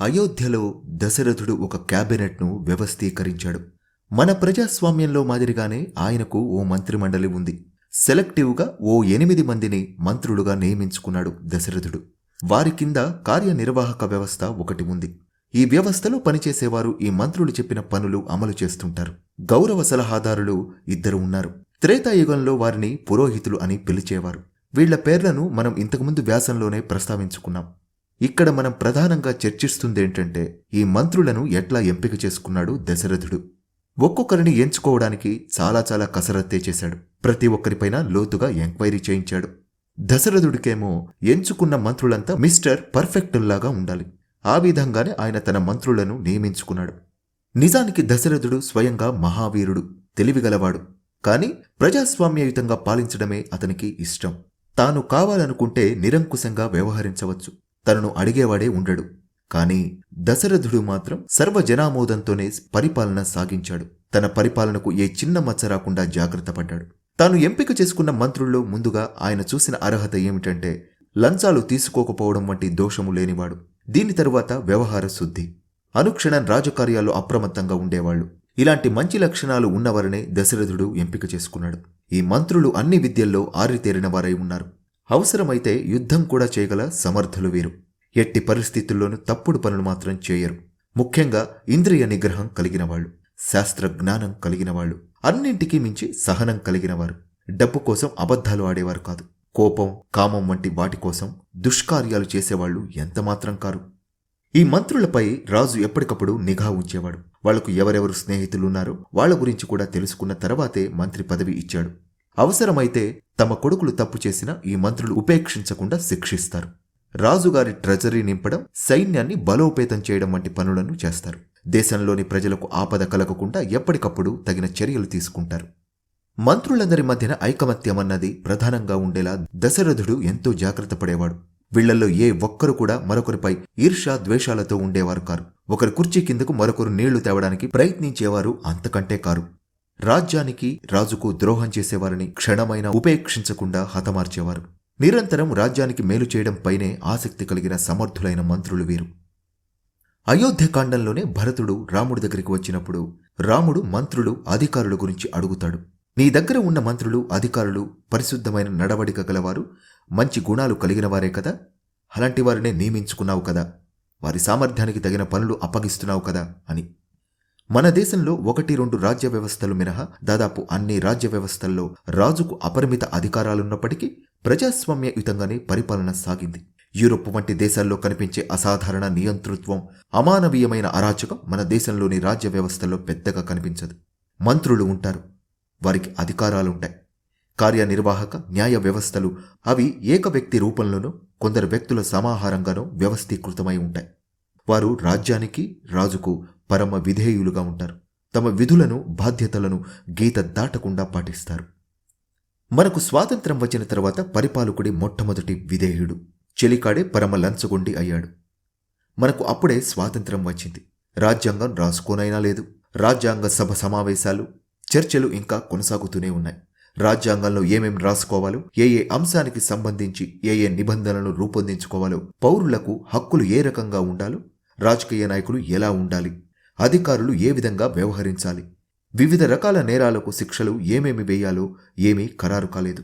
అయోధ్యలో దశరథుడు ఒక క్యాబినెట్ను వ్యవస్థీకరించాడు. మన ప్రజాస్వామ్యంలో మాదిరిగానే ఆయనకు ఓ మంత్రిమండలి ఉంది. సెలెక్టివ్గా ఓ ఎనిమిది మందిని మంత్రులుగా నియమించుకున్నాడు దశరథుడు. వారి కింద కార్యనిర్వాహక వ్యవస్థ ఒకటి ఉంది. ఈ వ్యవస్థలో పనిచేసేవారు ఈ మంత్రులు చెప్పిన పనులు అమలు చేస్తుంటారు. గౌరవ సలహాదారులు ఇద్దరు ఉన్నారు. త్రేతాయుగంలో వారిని పురోహితులు అని పిలిచేవారు. వీళ్ళ పేర్లను మనం ఇంతకుముందు వ్యాసంలోనే ప్రస్తావించుకున్నాం. ఇక్కడ మనం ప్రధానంగా చర్చిస్తుందేంటంటే ఈ మంత్రులను ఎట్లా ఎంపిక చేసుకున్నాడు దశరథుడు. ఒక్కొక్కరిని ఎంచుకోవడానికి చాలా చాలా కసరత్తే చేశాడు. ప్రతి ఒక్కరిపైన లోతుగా ఎంక్వైరీ చేయించాడు. దశరథుడికేమో ఎంచుకున్న మంత్రులంతా మిస్టర్ పర్ఫెక్టుల్లాగా ఉండాలి. ఆ విధంగానే ఆయన తన మంత్రులను నియమించుకున్నాడు. నిజానికి దశరథుడు స్వయంగా మహావీరుడు తెలివిగలవాడు. కాని ప్రజాస్వామ్యయుతంగా పాలించడమే అతనికి ఇష్టం. తాను కావాలనుకుంటే నిరంకుశంగా వ్యవహరించవచ్చు. తనను అడిగేవాడే ఉండడు. కాని దశరథుడు మాత్రం సర్వజనామోదంతోనే పరిపాలన సాగించాడు. తన పరిపాలనకు ఏ చిన్న మచ్చ రాకుండా జాగ్రత్త పడ్డాడు. తాను ఎంపిక చేసుకున్న మంత్రుల్లో ముందుగా ఆయన చూసిన అర్హత ఏమిటంటే లంచాలు తీసుకోకపోవడం వంటి దోషము లేనివాడు. దీని తరువాత వ్యవహార శుద్ధి. అనుక్షణం రాజకార్యాలు అప్రమత్తంగా ఉండేవాళ్ళు ఇలాంటి మంచి లక్షణాలు ఉన్నవారనే దశరథుడు ఎంపిక చేసుకున్నాడు. ఈ మంత్రులు అన్ని విద్యల్లో ఆరితేరిన వారై ఉన్నారు. అవసరమైతే యుద్ధం కూడా చేయగల సమర్థులు వీరు. ఎట్టి పరిస్థితుల్లోనూ తప్పుడు పనులు మాత్రం చేయరు. ముఖ్యంగా ఇంద్రియ నిగ్రహం కలిగినవాళ్ళు శాస్త్ర జ్ఞానం కలిగినవాళ్ళు అన్నింటికీ మించి సహనం కలిగినవారు. డబ్బు కోసం అబద్ధాలు ఆడేవారు కాదు. కోపం కామం వంటి వాటి కోసం దుష్కార్యాలు చేసేవాళ్ళు ఎంతమాత్రం కారు. ఈ మంత్రులపై రాజు ఎప్పటికప్పుడు నిఘా ఉంచేవాడు. వాళ్ళకు ఎవరెవరు స్నేహితులున్నారో వాళ్ళ గురించి కూడా తెలుసుకున్న తర్వాతే మంత్రి పదవి ఇచ్చాడు. అవసరమైతే తమ కొడుకులు తప్పు చేసిన ఈ మంత్రులు ఉపేక్షించకుండా శిక్షిస్తారు. రాజుగారి ట్రెజరీ నింపడం సైన్యాన్ని బలోపేతం చేయడం వంటి పనులను చేస్తారు. దేశంలోని ప్రజలకు ఆపద కలగకుండా ఎప్పటికప్పుడు తగిన చర్యలు తీసుకుంటారు. మంత్రులందరి మధ్యన ఐకమత్యం అన్నది ప్రధానంగా ఉండేలా దశరథుడు ఎంతో జాగ్రత్త పడేవాడు. వీళ్ళలో ఏ ఒక్కరు కూడా మరొకరిపై ఈర్ష్య ద్వేషాలతో ఉండేవారు కారు. ఒకరి కుర్చీ కిందకు మరొకరు నీళ్ళు తేవడానికి ప్రయత్నించేవారు అంతకంటే కారు. రాజ్యానికి రాజుకు ద్రోహం చేసేవారిని క్షణమైన ఉపేక్షించకుండా హతమార్చేవారు. నిరంతరం రాజ్యానికి మేలు చేయడం పైనే ఆసక్తి కలిగిన సమర్థులైన మంత్రులు వీరు. అయోధ్యకాండంలోనే భరతుడు రాముడి దగ్గరికి వచ్చినప్పుడు రాముడు మంత్రులు అధికారుల గురించి అడుగుతాడు. నీ దగ్గర ఉన్న మంత్రులు అధికారులు పరిశుద్ధమైన నడవడిక గలవారు మంచి గుణాలు కలిగిన వారే కదా? అలాంటి వారినే నియమించుకున్నావు కదా? వారి సామర్థ్యానికి తగిన పనులు అప్పగిస్తున్నావు కదా? అని. మన దేశంలో ఒకటి రెండు రాజ్య వ్యవస్థలు మినహా దాదాపు అన్ని రాజ్య వ్యవస్థల్లో రాజుకు అపరిమిత అధికారాలున్నప్పటికీ ప్రజాస్వామ్యయుతంగానే పరిపాలన సాగింది. యూరోప్ వంటి దేశాల్లో కనిపించే అసాధారణ నియంతృత్వం అమానవీయమైన అరాచకం మన దేశంలోని రాజ్య వ్యవస్థల్లో పెద్దగా కనిపించదు. మంత్రులు ఉంటారు. వారికి అధికారాలుంటాయి. కార్యనిర్వాహక న్యాయ వ్యవస్థలు అవి ఏక వ్యక్తి రూపంలోనూ కొందరు వ్యక్తుల సమాహారంగానూ వ్యవస్థీకృతమై ఉంటాయి. వారు రాజ్యానికి రాజుకు పరమ విధేయులుగా ఉంటారు. తమ విధులను బాధ్యతలను గీత దాటకుండా పాటిస్తారు. మనకు స్వాతంత్రం వచ్చిన తర్వాత పరిపాలకుడి మొట్టమొదటి విధేయుడు. చెలికాడే పరమ లంచగొండి అయ్యాడు. మనకు అప్పుడే స్వాతంత్రం వచ్చింది. రాజ్యాంగం రాసుకోనైనా లేదు. రాజ్యాంగ సభ సమావేశాలు చర్చలు ఇంకా కొనసాగుతూనే ఉన్నాయి. రాజ్యాంగంలో ఏమేం రాసుకోవాలో ఏ ఏ అంశానికి సంబంధించి ఏ ఏ నిబంధనలను రూపొందించుకోవాలో పౌరులకు హక్కులు ఏ రకంగా ఉండాలో రాజకీయ నాయకులు ఎలా ఉండాలి అధికారులు ఏ విధంగా వ్యవహరించాలి? వివిధ రకాల నేరాలకు శిక్షలు ఏమేమి వేయాలో ఏమీ ఖరారు కాలేదు.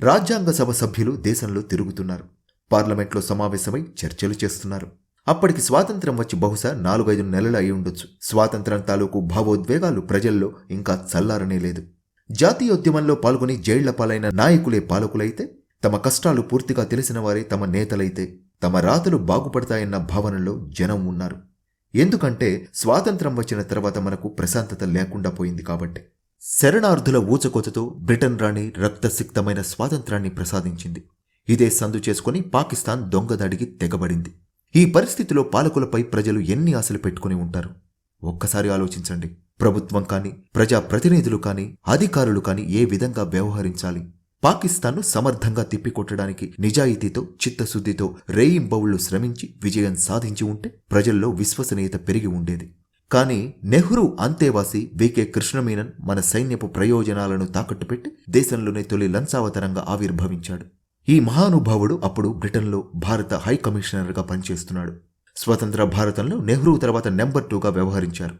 రాజ్యాంగ సభ సభ్యులు దేశంలో తిరుగుతున్నారు. పార్లమెంట్లో సమావేశమై చర్చలు చేస్తున్నారు. అప్పటికి స్వాతంత్రం వచ్చి బహుశా నాలుగైదు నెలలు అయి ఉండొచ్చు. స్వాతంత్రం తాలూకు భావోద్వేగాలు ప్రజల్లో ఇంకా చల్లారనే లేదు. జాతీయోద్యమంలో పాల్గొని జైళ్ళ పాలైన నాయకులే పాలకులైతే తమ కష్టాలు పూర్తిగా తెలిసిన వారే తమ నేతలైతే తమ రాతలు బాగుపడతాయన్న భావనలో జనం ఉన్నారు. ఎందుకంటే స్వాతంత్రం వచ్చిన తర్వాత మనకు ప్రశాంతత లేకుండా పోయింది కాబట్టి. శరణార్థుల ఊచకోతతో బ్రిటన్ రాణి రక్తసిక్తమైన స్వాతంత్రాన్ని ప్రసాదించింది. ఇదే సందు చేసుకుని పాకిస్తాన్ దొంగదాడికి తెగబడింది. ఈ పరిస్థితిలో పాలకులపై ప్రజలు ఎన్ని ఆశలు పెట్టుకుని ఉంటారు? ఒక్కసారి ఆలోచించండి. ప్రభుత్వం కాని ప్రజా ప్రతినిధులు కాని అధికారులు కాని ఏ విధంగా వ్యవహరించాలి? పాకిస్తాన్ను సమర్థంగా తిప్పికొట్టడానికి నిజాయితీతో చిత్తశుద్ధితో రేయింబవుళ్ళు శ్రమించి విజయం సాధించి ఉంటే ప్రజల్లో విశ్వసనీయత పెరిగి ఉండేది. కానీ నెహ్రూ అంతేవాసి వికే కృష్ణమేనన్ మన సైన్యపు ప్రయోజనాలను తాకట్టు పెట్టి దేశంలోనే తొలి లంచావతరంగా ఆవిర్భవించాడు. ఈ మహానుభావుడు అప్పుడు బ్రిటన్లో భారత హై కమిషనర్గా పనిచేస్తున్నాడు. స్వతంత్ర భారతంలో నెహ్రూ తర్వాత నెంబర్ టూగా వ్యవహరించారు.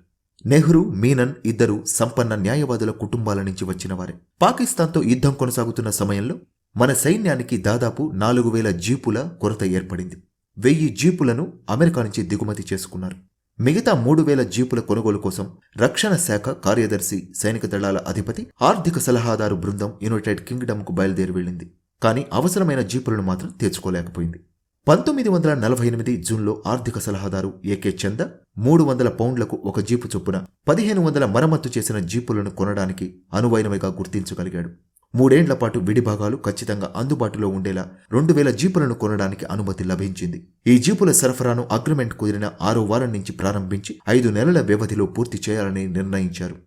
నెహ్రూ మీనన్ ఇద్దరు సంపన్న న్యాయవాదుల కుటుంబాల నుంచి వచ్చినవారే. పాకిస్తాన్తో యుద్ధం కొనసాగుతున్న సమయంలో మన సైన్యానికి దాదాపు నాలుగు వేల జీపుల కొరత ఏర్పడింది. వెయ్యి జీపులను అమెరికా నుంచి దిగుమతి చేసుకున్నారు. మిగతా మూడు వేల జీపుల కొనుగోలు కోసం రక్షణ శాఖ కార్యదర్శి సైనిక దళాల అధిపతి ఆర్థిక సలహాదారు బృందం యునైటెడ్ కింగ్డమ్కు బయలుదేరి వెళ్ళింది. కానీ అవసరమైన జీపులను మాత్రం తెచ్చుకోలేకపోయింది. పంతొమ్మిది వందల నలభై ఎనిమిది జూన్లో ఆర్థిక సలహాదారు ఏకే చంద మూడు వందల పౌండ్లకు ఒక జీపు చొప్పున పదిహేను వందల మరమ్మత్తు చేసిన జీపులను కొనడానికి అనువైనవిగా గుర్తించగలిగాడు. మూడేండ్ల పాటు విడిభాగాలు ఖచ్చితంగా అందుబాటులో ఉండేలా రెండు వేల జీపులను కొనడానికి అనుమతి లభించింది. ఈ జీపుల సరఫరాను అగ్రిమెంట్ కుదిరిన ఆరో వారం నుంచి ప్రారంభించి ఐదు నెలల వ్యవధిలో పూర్తి చేయాలని నిర్ణయించారు.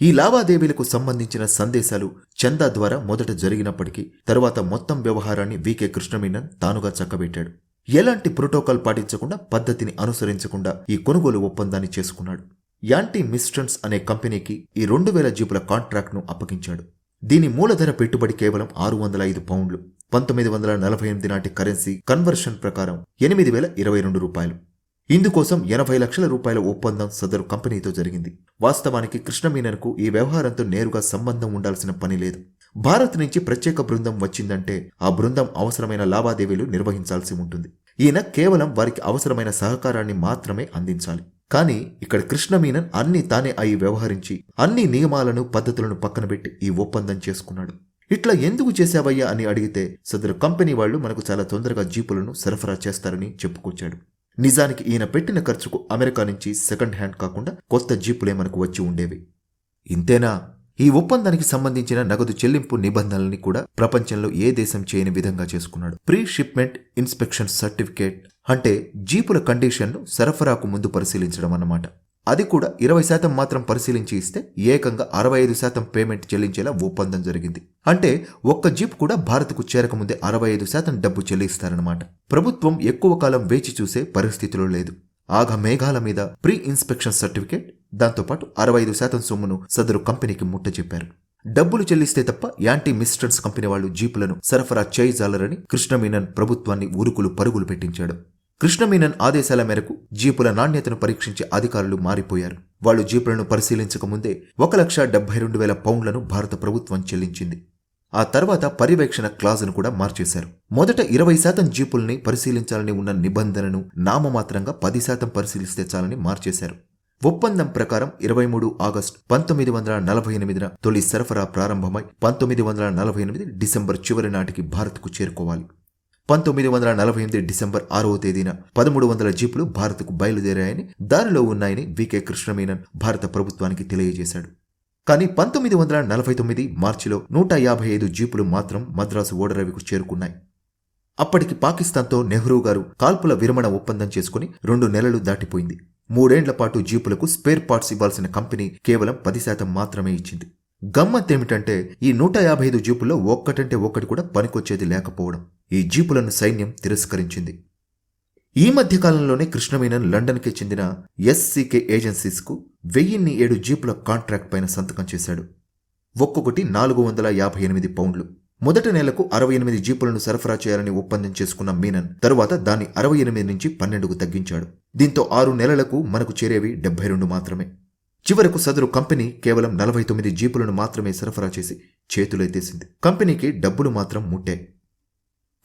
ఈ లావాదేవీలకు సంబంధించిన సందేశాలు చందా ద్వారా మొదట జరిగినప్పటికీ తరువాత మొత్తం వ్యవహారాన్ని వికే కృష్ణమీనన్ తానుగా చక్కబెట్టాడు. ఎలాంటి ప్రోటోకాల్ పాటించకుండా పద్ధతిని అనుసరించకుండా ఈ కొనుగోలు ఒప్పందాన్ని చేసుకున్నాడు. యాంటీ మిస్ట్రన్స్ అనే కంపెనీకి ఈ రెండు వేల జీపుల కాంట్రాక్ట్ను అప్పగించాడు. దీని మూలధన పెట్టుబడి కేవలం ఆరు వందల ఐదు పౌండ్లు. పంతొమ్మిది వందల నలభై ఎనిమిది నాటి కరెన్సీ కన్వర్షన్ ప్రకారం ఎనిమిది వేల ఇరవై రెండు రూపాయలు. ఇందుకోసం ఎనభై లక్షల రూపాయల ఒప్పందం సదరు కంపెనీతో జరిగింది. వాస్తవానికి కృష్ణమీనన్కు ఈ వ్యవహారంతో నేరుగా సంబంధం ఉండాల్సిన పని లేదు. భారత్ నుంచి ప్రత్యేక బృందం వచ్చిందంటే ఆ బృందం అవసరమైన లావాదేవీలు నిర్వహించాల్సి ఉంటుంది. ఈయన కేవలం వారికి అవసరమైన సహకారాన్ని మాత్రమే అందించాలి. కానీ ఇక్కడ కృష్ణమీనన్ అన్ని తానే అయి వ్యవహరించి అన్ని నియమాలను పద్ధతులను పక్కన పెట్టి ఈ ఒప్పందం చేసుకున్నాడు. ఇట్లా ఎందుకు చేశావయ్యా అని అడిగితే సదరు కంపెనీ వాళ్ళు మనకు చాలా తొందరగా జీపులను సరఫరా చేస్తారని చెప్పుకొచ్చాడు. నిజానికి ఈయన పెట్టిన ఖర్చుకు అమెరికా నుంచి సెకండ్ హ్యాండ్ కాకుండా కొత్త జీపులే మనకు వచ్చి ఉండేవి. ఇంతేనా? ఈ ఒప్పందానికి సంబంధించిన నగదు చెల్లింపు నిబంధనల్ని కూడా ప్రపంచంలో ఏ దేశం చేయని విధంగా చేసుకున్నాడు. ప్రీ షిప్మెంట్ ఇన్స్పెక్షన్ సర్టిఫికేట్ అంటే జీపుల కండిషన్ను సరఫరాకు ముందు పరిశీలించడం అన్నమాట. అది కూడా ఇరవై శాతం మాత్రం పరిశీలించి ఇస్తే ఏకంగా అరవై ఐదు శాతం పేమెంట్ చెల్లించేలా ఒప్పందం జరిగింది. అంటే ఒక్క జీప్ కూడా భారత్కు చేరకముందే అరవై ఐదు శాతం డబ్బు చెల్లిస్తారన్నమాట. ప్రభుత్వం ఎక్కువ కాలం వేచి చూసే పరిస్థితిలో లేదు. ఆగ మేఘాల మీద ప్రీ ఇన్స్పెక్షన్ సర్టిఫికేట్ దాంతోపాటు అరవై ఐదు శాతం సొమ్మును సదరు కంపెనీకి ముట్టజెప్పారు డబ్బులు చెల్లిస్తే తప్ప యాంటీ మిస్టర్స్ కంపెనీ వాళ్ళు జీపులను సరఫరా చేయజాలరని కృష్ణమీనన్ ప్రభుత్వాన్ని ఉరుకులు పరుగులు పెట్టించాడు. కృష్ణమీనన్ ఆదేశాల మేరకు జీపుల నాణ్యతను పరీక్షించే అధికారులు మారిపోయారు. వాళ్ళు జీపులను పరిశీలించక ముందే ఒక లక్ష డెబ్బై రెండు వేల పౌండ్లను భారత ప్రభుత్వం చెల్లించింది. ఆ తర్వాత పర్యవేక్షణ క్లాజును కూడా మార్చేశారు. మొదట ఇరవై శాతం జీపుల్ని పరిశీలించాలని ఉన్న నిబంధనను నామమాత్రంగా పది శాతం పరిశీలిస్తే చాలని మార్చేశారు. ఒప్పందం ప్రకారం ఇరవై మూడు ఆగస్టు పంతొమ్మిది వందల నలభై ఎనిమిదిన తొలి సరఫరా ప్రారంభమై పంతొమ్మిది వందల నలభై ఎనిమిది డిసెంబర్ చివరి నాటికి భారత్కు చేరుకోవాలి. పంతొమ్మిది వందల నలభై ఎనిమిది డిసెంబర్ ఆరవ తేదీన పదమూడు వందల జీపులు భారత్కు బయలుదేరాయని దారిలో ఉన్నాయని వికే కృష్ణమేనన్ భారత ప్రభుత్వానికి తెలియజేశాడు. కానీ పంతొమ్మిది వందల నలభై తొమ్మిది మార్చిలో నూట యాభై ఐదు జీపులు మాత్రం మద్రాసు ఓడరవికు చేరుకున్నాయి. అప్పటికి పాకిస్తాన్తో నెహ్రూ గారు కాల్పుల విరమణ ఒప్పందం చేసుకుని రెండు నెలలు దాటిపోయింది. మూడేండ్ల పాటు జీపులకు స్పేర్ పార్ట్స్ ఇవ్వాల్సిన కంపెనీ కేవలం పది శాతం మాత్రమే ఇచ్చింది. గమ్మత్తేమిటంటే ఈ నూట యాభై ఐదు జీపుల్లో ఒక్కటంటే ఒక్కటి కూడా పనికొచ్చేది లేకపోవడం ఈ జీపులను సైన్యం తిరస్కరించింది. ఈ మధ్య కాలంలోనే కృష్ణమీనన్ లండన్కి చెందిన ఎస్సీకే ఏజెన్సీస్కు వెయ్యిన్ని ఏడు జీపుల కాంట్రాక్ట్ పైన సంతకం చేశాడు. ఒక్కొక్కటి నాలుగు వందల యాభై ఎనిమిది పౌండ్లు. మొదటి నెలకు అరవై ఎనిమిది జీపులను సరఫరా చేయాలని ఒప్పందం చేసుకున్న మీనన్ తరువాత దాన్ని అరవై ఎనిమిది నుంచి పన్నెండుకు తగ్గించాడు. దీంతో ఆరు నెలలకు మనకు చేరేవి డెబ్బై రెండు మాత్రమే. చివరకు సదరు కంపెనీ కేవలం నలభై తొమ్మిది జీపులను మాత్రమే సరఫరా చేసి చేతులెత్తేసింది కంపెనీకి డబ్బులు మాత్రం ముట్టాయి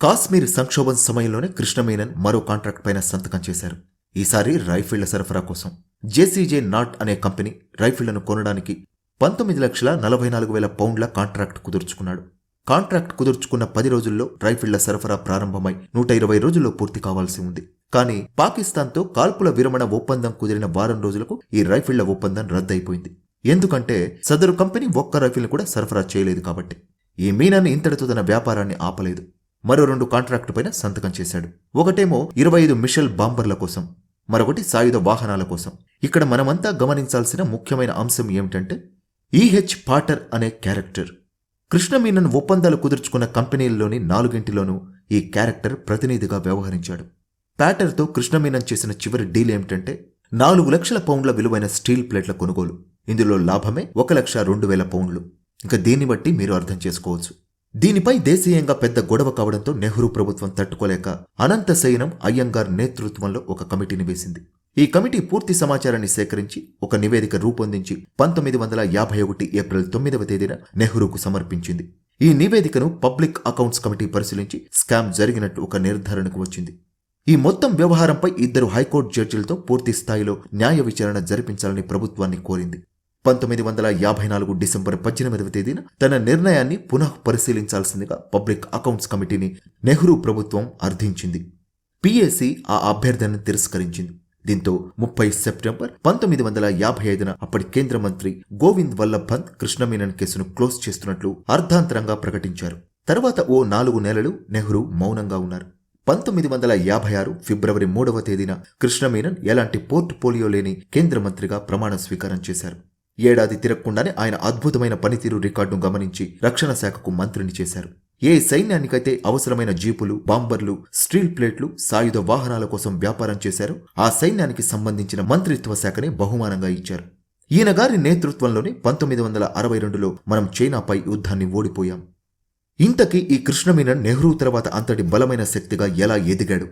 కాశ్మీర్ సంక్షోభం సమయంలోనే కృష్ణమేనన్ మరో కాంట్రాక్ట్ పైన సంతకం చేశారు. ఈసారి రైఫిళ్ళ సరఫరా కోసం. జేసీజే నాట్ అనే కంపెనీ రైఫిళ్ళను కొనడానికి పంతొమ్మిది లక్షల నలభై నాలుగు వేల పౌండ్ల కాంట్రాక్ట్ కుదుర్చుకున్నాడు. కాంట్రాక్ట్ కుదుర్చుకున్న పది రోజుల్లో రైఫిళ్ళ సరఫరా ప్రారంభమై నూట ఇరవై రోజుల్లో పూర్తి కావాల్సి ఉంది. కానీ పాకిస్తాన్తో కాల్పుల విరమణ ఒప్పందం కుదిరిన వారం రోజులకు ఈ రైఫిళ్ళ ఒప్పందం రద్దయిపోయింది. ఎందుకంటే సదరు కంపెనీ ఒక్క రైఫిల్ని కూడా సరఫరా చేయలేదు కాబట్టి. ఈ మీనాన్ని ఇంతటితో తన వ్యాపారాన్ని ఆపలేదు. మరో రెండు కాంట్రాక్టు పైన సంతకం చేశాడు. ఒకటేమో ఇరవై ఐదు మిషల్ బాంబర్ల కోసం. మరొకటి సాయుధ వాహనాల కోసం. ఇక్కడ మనమంతా గమనించాల్సిన ముఖ్యమైన అంశం ఏమిటంటే ఈహెచ్ పాటర్ అనే క్యారెక్టర్. కృష్ణమీనన్ ఒప్పందాలు కుదుర్చుకున్న కంపెనీల్లోని నాలుగింటిలోనూ ఈ క్యారెక్టర్ ప్రతినిధిగా వ్యవహరించాడు. ప్యాటర్తో కృష్ణమీనన్ చేసిన చివరి డీల్ ఏమిటంటే నాలుగు లక్షల పౌండ్ల విలువైన స్టీల్ ప్లేట్ల కొనుగోలు. ఇందులో లాభమే ఒక లక్ష రెండు వేల పౌండ్లు. ఇంకా దీన్ని బట్టి మీరు అర్థం చేసుకోవచ్చు. దీనిపై దేశీయంగా పెద్ద గొడవ కావడంతో నెహ్రూ ప్రభుత్వం తట్టుకోలేక అనంత సైనం అయ్యంగార్ నేతృత్వంలో ఒక కమిటీని వేసింది. ఈ కమిటీ పూర్తి సమాచారాన్ని సేకరించి ఒక నివేదిక రూపొందించి పంతొమ్మిది వందల యాభై ఒకటి ఏప్రిల్ తొమ్మిదవ తేదీన నెహ్రూకు సమర్పించింది. ఈ నివేదికను పబ్లిక్ అకౌంట్స్ కమిటీ పరిశీలించి స్కామ్ జరిగినట్టు ఒక నిర్ధారణకు వచ్చింది. ఈ మొత్తం వ్యవహారంపై ఇద్దరు హైకోర్టు జడ్జిలతో పూర్తి స్థాయిలో న్యాయ విచారణ జరిపించాలని ప్రభుత్వాన్ని కోరింది. పంతొమ్మిది వందల యాభై నాలుగు డిసెంబర్ పద్దెనిమిదవ తేదీన తన నిర్ణయాన్ని పునః పరిశీలించాల్సిందిగా పబ్లిక్ అకౌంట్స్ కమిటీని నెహ్రూ ప్రభుత్వం అర్థించింది. పిఏసి ఆ అభ్యర్థనను తిరస్కరించింది. దీంతో ముప్పై సెప్టెంబర్ పంతొమ్మిది వందల యాభై ఐదున అప్పటి కేంద్ర మంత్రి గోవింద్ వల్లభ్ పంత్ కృష్ణమేనన్ కేసును క్లోజ్ చేస్తున్నట్లు అర్ధాంతరంగా ప్రకటించారు. తర్వాత ఓ నాలుగు నెలలు నెహ్రూ మౌనంగా ఉన్నారు. పంతొమ్మిది వందల యాభై ఆరు ఫిబ్రవరి మూడవ తేదీన కృష్ణమేనన్ ఎలాంటి పోర్ట్ఫోలియో లేని కేంద్ర మంత్రిగా ప్రమాణ స్వీకారం చేశారు. ఏడాది తిరగకుండానే ఆయన అద్భుతమైన పనితీరు రికార్డును గమనించి రక్షణ శాఖకు మంత్రిని చేశారు. ఏ సైన్యానికైతే అవసరమైన జీపులు బాంబర్లు స్టీల్ ప్లేట్లు సాయుధ వాహనాల కోసం వ్యాపారం చేశారో ఆ సైన్యానికి సంబంధించిన మంత్రిత్వ శాఖనే బహుమానంగా ఇచ్చారు. ఈయన గారి నేతృత్వంలోనే పంతొమ్మిది వందల అరవై రెండులో మనం చైనాపై యుద్ధాన్ని ఓడిపోయాం. ఇంతకీ ఈ కృష్ణమీనన్ నెహ్రూ తర్వాత అంతటి బలమైన శక్తిగా ఎలా ఎదిగాడు?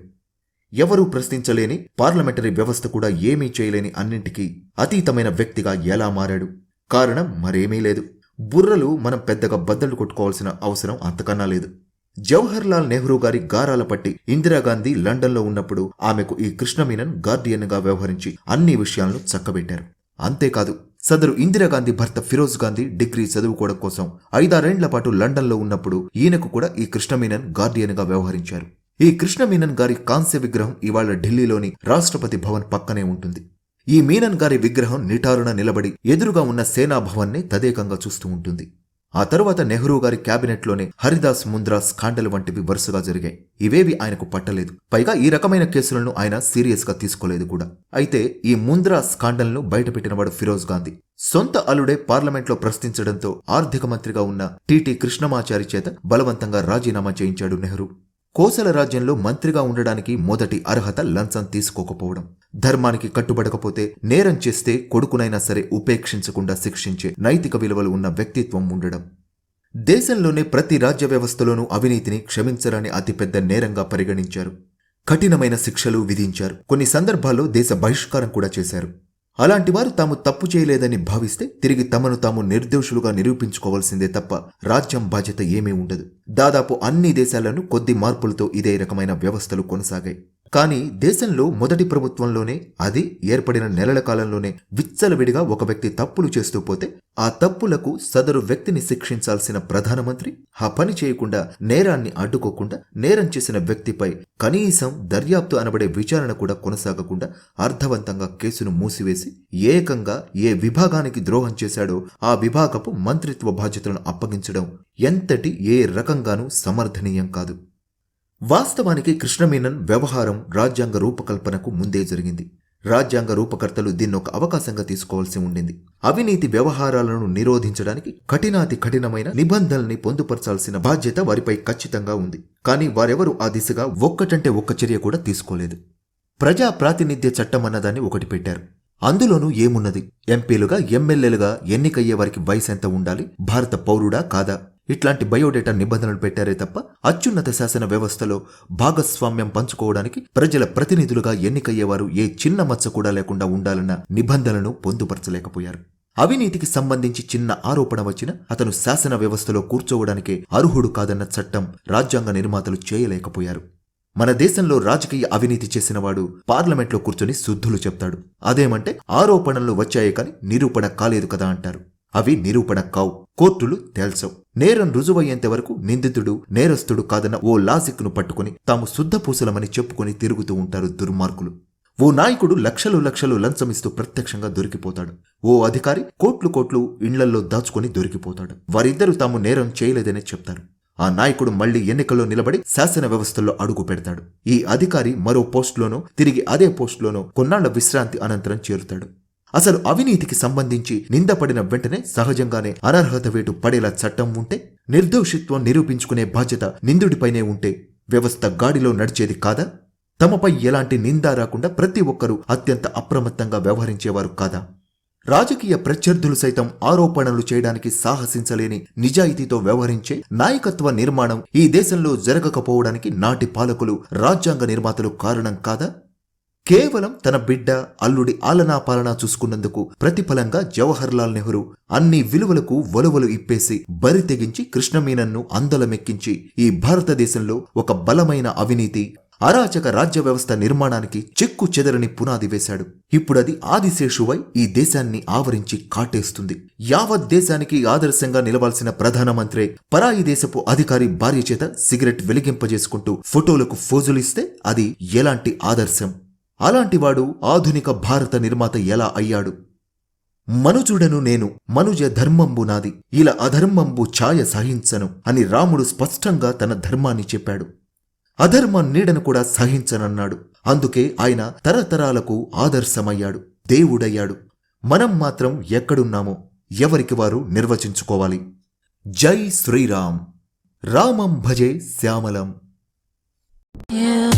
ఎవరూ ప్రశ్నించలేని పార్లమెంటరీ వ్యవస్థ కూడా ఏమీ చేయలేని అన్నింటికీ అతీతమైన వ్యక్తిగా ఎలా మారాడు? కారణం మరేమీ లేదు. బుర్రలు మనం పెద్దగా బద్దలు కొట్టుకోవాల్సిన అవసరం అంతకన్నా లేదు. జవహర్ లాల్ నెహ్రూ గారి గారాల పట్టి ఇందిరాగాంధీ లండన్లో ఉన్నప్పుడు ఆమెకు ఈ కృష్ణమీనన్ గార్డియన్గా వ్యవహరించి అన్ని విషయాలను చక్కబెట్టారు. అంతేకాదు సదరు ఇందిరాగాంధీ భర్త ఫిరోజ్ గాంధీ డిగ్రీ చదువుకోవడం కోసం ఐదారేండ్ల పాటు లండన్లో ఉన్నప్పుడు ఈయనకు కూడా ఈ కృష్ణమీనన్ గార్డియన్గా వ్యవహరించారు. ఈ కృష్ణమీనన్ గారి కాంస్య విగ్రహం ఇవాళ ఢిల్లీలోని రాష్ట్రపతి భవన్ పక్కనే ఉంటుంది. ఈ మీనన్ గారి విగ్రహం నిటారున నిలబడి ఎదురుగా ఉన్న సేనాభవన్ని తదేకంగా చూస్తూ ఉంటుంది. ఆ తరువాత నెహ్రూ గారి క్యాబినెట్లోనే హరిదాస్ ముంద్రా స్కాండల్ వంటివి వరుసగా జరిగాయి. ఇవేవి ఆయనకు పట్టలేదు. పైగా ఈ రకమైన కేసులను ఆయన సీరియస్గా తీసుకోలేదు కూడా. అయితే ఈ ముంద్రా స్కాండల్ను బయటపెట్టినవాడు ఫిరోజ్ గాంధీ. సొంత అల్లుడే పార్లమెంట్లో ప్రశ్నించడంతో ఆర్థిక మంత్రిగా ఉన్న టిటి కృష్ణమాచారి చేత బలవంతంగా రాజీనామా చేయించాడు నెహ్రూ. కోసల రాజ్యంలో మంత్రిగా ఉండడానికి మొదటి అర్హత లంచం తీసుకోకపోవడం. ధర్మానికి కట్టుబడకపోతే నేరం చేస్తే కొడుకునైనా సరే ఉపేక్షించకుండా శిక్షించే నైతిక విలువలు ఉన్న వ్యక్తిత్వం ఉండడం. దేశంలోనే ప్రతి రాజ్య వ్యవస్థలోనూ అవినీతిని క్షమించరాని అతిపెద్ద నేరంగా పరిగణించారు. కఠినమైన శిక్షలు విధించారు. కొన్ని సందర్భాల్లో దేశ బహిష్కారం కూడా చేశారు. అలాంటి వారు తాము తప్పు చేయలేదని భావిస్తే తిరిగి తమను తాము నిర్దోషులుగా నిరూపించుకోవాల్సిందే తప్ప రాజ్యం బాధ్యత ఏమీ ఉండదు. దాదాపు అన్ని దేశాలను కొద్ది మార్పులతో ఇదే రకమైన వ్యవస్థలు కొనసాగాయి. కానీ దేశంలో మొదటి ప్రభుత్వంలోనే అది ఏర్పడిన నెలల కాలంలోనే విచ్చలవిడిగా ఒక వ్యక్తి తప్పులు చేస్తూ పోతే ఆ తప్పులకు సదరు వ్యక్తిని శిక్షించాల్సిన ప్రధానమంత్రి ఆ పని చేయకుండా నేరాన్ని అడ్డుకోకుండా నేరం చేసిన వ్యక్తిపై కనీసం దర్యాప్తు అనబడే విచారణ కూడా కొనసాగకుండా అర్థవంతంగా కేసును మూసివేసి ఏకంగా ఏ విభాగానికి ద్రోహం చేశాడో ఆ విభాగపు మంత్రిత్వ బాధ్యతలను అప్పగించడం ఎంతటి ఏ రకంగానూ సమర్థనీయం కాదు. వాస్తవానికి కృష్ణమీనన్ వ్యవహారం రాజ్యాంగ రూపకల్పనకు ముందే జరిగింది. రాజ్యాంగ రూపకర్తలు దీన్ని ఒక అవకాశంగా తీసుకోవాల్సి ఉండింది. అవినీతి వ్యవహారాలను నిరోధించడానికి కఠినాతి కఠినమైన నిబంధనల్ని పొందుపరచాల్సిన బాధ్యత వారిపై ఖచ్చితంగా ఉంది. కానీ వారెవరూ ఆ దిశగా ఒక్కటంటే ఒక్క చర్య కూడా తీసుకోలేదు. ప్రజా ప్రాతినిధ్య చట్టం అన్నదాన్ని ఒకటి పెట్టారు. అందులోనూ ఏమున్నది? ఎంపీలుగా ఎమ్మెల్యేలుగా ఎన్నికయ్యే వారికి వయసు ఎంత ఉండాలి? భారత పౌరుడా కాదా? ఇట్లాంటి బయోడేటా నిబంధనలు పెట్టారే తప్ప అత్యున్నత శాసన వ్యవస్థలో భాగస్వామ్యం పంచుకోవడానికి ప్రజల ప్రతినిధులుగా ఎన్నికయ్యేవారు ఏ చిన్న మచ్చ కూడా లేకుండా ఉండాలన్న నిబంధనలను పొందుపరచలేకపోయారు. అవినీతికి సంబంధించి చిన్న ఆరోపణ వచ్చినా అతను శాసన వ్యవస్థలో కూర్చోవడానికే అర్హుడు కాదన్న చట్టం రాజ్యాంగ నిర్మాతలు చేయలేకపోయారు. మన దేశంలో రాజకీయ అవినీతి చేసినవాడు పార్లమెంట్లో కూర్చొని శుద్ధులు చెప్తాడు. అదేమంటే ఆరోపణలు వచ్చాయే కాని నిరూపణ కాలేదు కదా అంటారు. అవి నిరూపణ కావు కోర్టులు తేల్చవు. నేరం రుజువయ్యేంత వరకు నిందితుడు నేరస్తుడు కాదన్న ఓ లాజిక్ను పట్టుకుని తాము శుద్ధపూసలమని చెప్పుకొని తిరుగుతూ ఉంటారు దుర్మార్గులు. ఓ నాయకుడు లక్షలు లక్షలు లంచమిస్తూ ప్రత్యక్షంగా దొరికిపోతాడు. ఓ అధికారి కోట్లు కోట్లు ఇండ్లల్లో దాచుకొని దొరికిపోతాడు. వారిద్దరూ తాము నేరం చేయలేదనే చెప్తారు. ఆ నాయకుడు మళ్ళీ ఎన్నికల్లో నిలబడి శాసన వ్యవస్థలో అడుగు పెడతాడు. ఈ అధికారి మరో పోస్టులోనో తిరిగి అదే పోస్టులోనో కొన్నాళ్ళ విశ్రాంతి అనంతరం చేరుతాడు. అసలు అవినీతికి సంబంధించి నిందపడిన వెంటనే సహజంగానే అనర్హత వేటు పడేలా చట్టం ఉంటే నిర్దోషిత్వం నిరూపించుకునే బాధ్యత నిందుడిపైనే ఉంటే వ్యవస్థ గాడిలో నడిచేది కాదా? తమపై ఎలాంటి నింద రాకుండా ప్రతి ఒక్కరూ అత్యంత అప్రమత్తంగా వ్యవహరించేవారు కాదా? రాజకీయ ప్రత్యర్థులు సైతం ఆరోపణలు చేయడానికి సాహసించలేని నిజాయితీతో వ్యవహరించే నాయకత్వ నిర్మాణం ఈ దేశంలో జరగకపోవడానికి నాటి పాలకులు రాజ్యాంగ నిర్మాతలు కారణం కాదా? కేవలం తన బిడ్డ అల్లుడి ఆలనా పాలనా చూసుకున్నందుకు ప్రతిఫలంగా జవహర్లాల్ నెహ్రూ అన్ని విలువలకు వలువలు ఇప్పేసి బరి తెగించి కృష్ణమీనన్ను అందలమెక్కించి ఈ భారతదేశంలో ఒక బలమైన అవినీతి అరాచక రాజ్య వ్యవస్థ నిర్మాణానికి చెక్కు చెదరని పునాది వేశాడు. ఇప్పుడది ఆదిశేషువై ఈ దేశాన్ని ఆవరించి కాటేస్తుంది. యావత్ దేశానికి ఆదర్శంగా నిలవాల్సిన ప్రధానమంత్రే పరాయి దేశపు అధికారి భార్య చేత సిగరెట్ వెలిగింపజేసుకుంటూ ఫోటోలకు ఫోజులిస్తే అది ఎలాంటి ఆదర్శం? అలాంటివాడు ఆధునిక భారత నిర్మాత ఎలా అయ్యాడు? మనుజుడను నేను మనుజ ధర్మంబు నాది ఇలా అధర్మంబు ఛాయ సహించను అని రాముడు స్పష్టంగా తన ధర్మాన్ని చెప్పాడు. అధర్మ నీడను కూడా సహించనన్నాడు. అందుకే ఆయన తరతరాలకు ఆదర్శమయ్యాడు దేవుడయ్యాడు. మనం మాత్రం ఎక్కడున్నామో ఎవరికి వారు నిర్వచించుకోవాలి. జై శ్రీరామ్. రామం భజే శ్యామలం. Yeah.